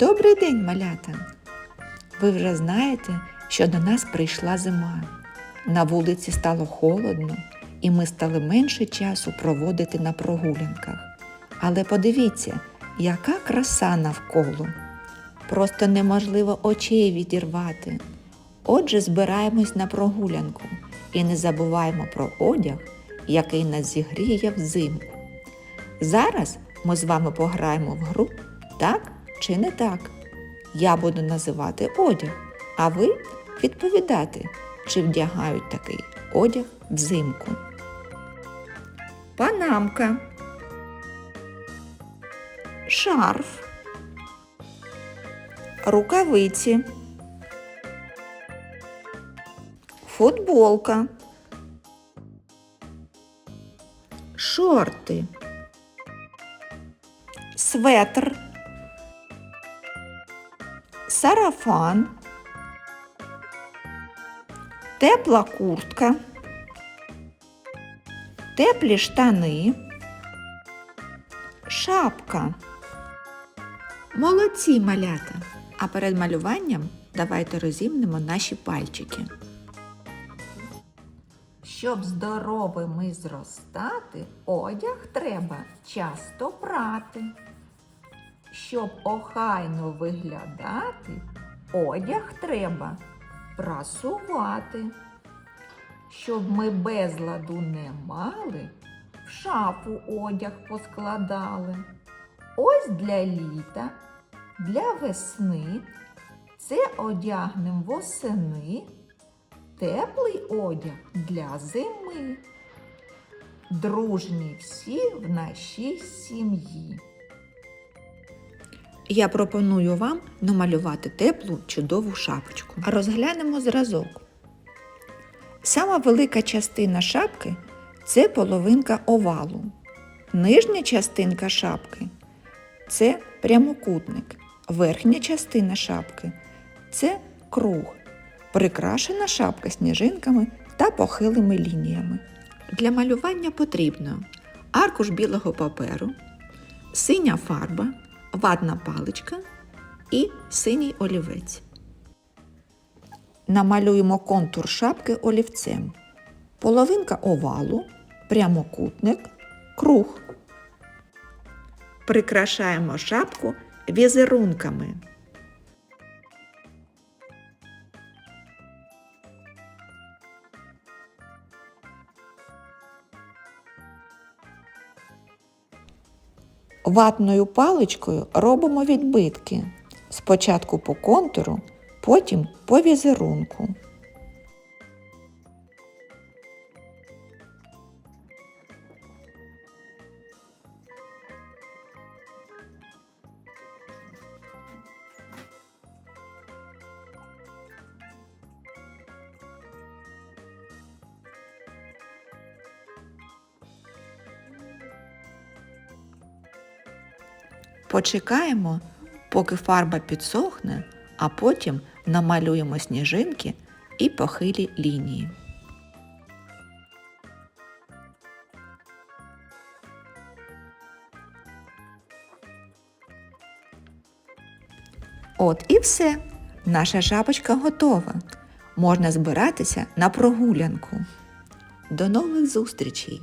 Добрий день, малята! Ви вже знаєте, що до нас прийшла зима. На вулиці стало холодно, і ми стали менше часу проводити на прогулянках. Але подивіться, яка краса навколо. Просто неможливо очей відірвати. Отже, збираємось на прогулянку і не забуваємо про одяг, який нас зігріє взимку. Зараз ми з вами пограємо в гру так чи не так. Я буду називати одяг, а ви відповідати, чи вдягають такий одяг взимку. Панамка. Шарф. Рукавиці. Футболка. Шорти. Светр. Сарафан. Тепла куртка. Теплі штани. Шапка. Молодці малята! А перед малюванням давайте розімнемо наші пальчики. Щоб здоровими зростати, одяг треба часто прати. Щоб охайно виглядати, одяг треба прасувати. Щоб ми безладу не мали, в шафу одяг поскладали. Ось для літа, для весни це одягнем восени, теплий одяг для зими. Дружні всі в нашій сім'ї. Я пропоную вам намалювати теплу чудову шапочку. Розглянемо зразок. Сама велика частина шапки це половинка овалу. Нижня частинка шапки це прямокутник. Верхня частина шапки це круг. Прикрашена шапка сніжинками та похилими лініями. Для малювання потрібно аркуш білого паперу, синя фарба, ватна паличка і синій олівець. Намалюємо контур шапки олівцем. Половинка овалу, прямокутник, круг. Прикрашаємо шапку візерунками. Ватною паличкою робимо відбитки. Спочатку по контуру, потім по візерунку. Почекаємо, поки фарба підсохне, а потім намалюємо сніжинки і похилі лінії. От і все. Наша шапочка готова. Можна збиратися на прогулянку. До нових зустрічей!